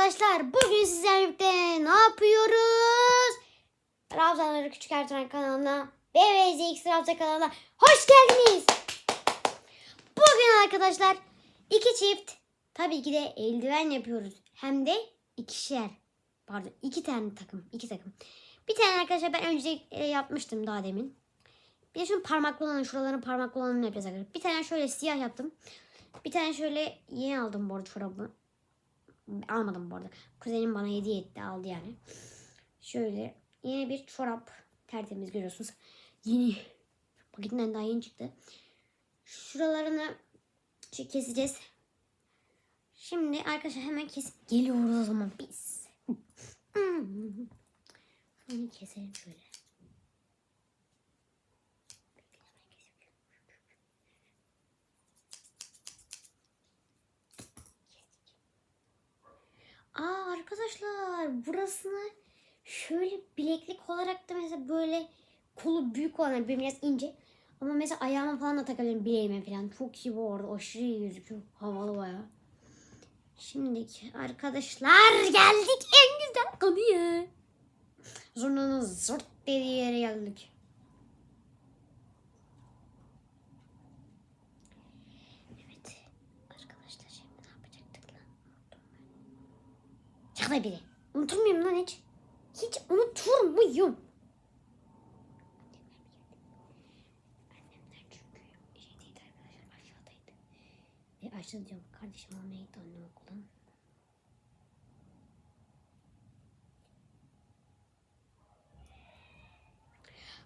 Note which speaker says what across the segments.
Speaker 1: arkadaşlar. Bugün sizlerle birlikte ne yapıyoruz? Ravzaları Küçük Ertuğrul kanalına BVZX Ravza kanalına hoş geldiniz. Bugün arkadaşlar iki çift tabii ki de eldiven yapıyoruz. Hem de ikişer. Pardon iki tane takım. iki takım. Bir tane arkadaşlar ben önce e, yapmıştım daha demin. Bir de şunun parmaklı olanı, şuraların parmaklı olanını yapacağız arkadaşlar. Bir tane şöyle siyah yaptım. Bir tane şöyle yeni aldım bu arada çorabı. Almadım bu arada. Kuzenim bana hediye etti aldı yani. Şöyle yeni bir çorap tertemiz görüyorsunuz. Yeni paketinden daha yeni çıktı. Şuralarını şey keseceğiz. Şimdi arkadaşlar hemen kesip geliyoruz o zaman biz. Şunu keselim şöyle. Aa arkadaşlar burasını şöyle bileklik olarak da mesela böyle kolu büyük olan benim biraz ince. Ama mesela ayağıma falan da takabilirim bileğime falan. Çok iyi bu arada. Aşırı iyi gözüküyor. Havalı baya. Şimdiki arkadaşlar geldik en güzel konuya. Zurnanın zırt dediği yere geldik. Evet. Arkadaşlar şimdi ne yapacaktık lan? Unuttum Çakla biri. Unutur lan hiç? Hiç unutur muyum? Ve diyorum kardeşim o neydi anne okulun?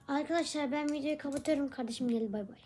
Speaker 1: Arkadaşlar ben videoyu kapatıyorum. Kardeşim geldi bay bay.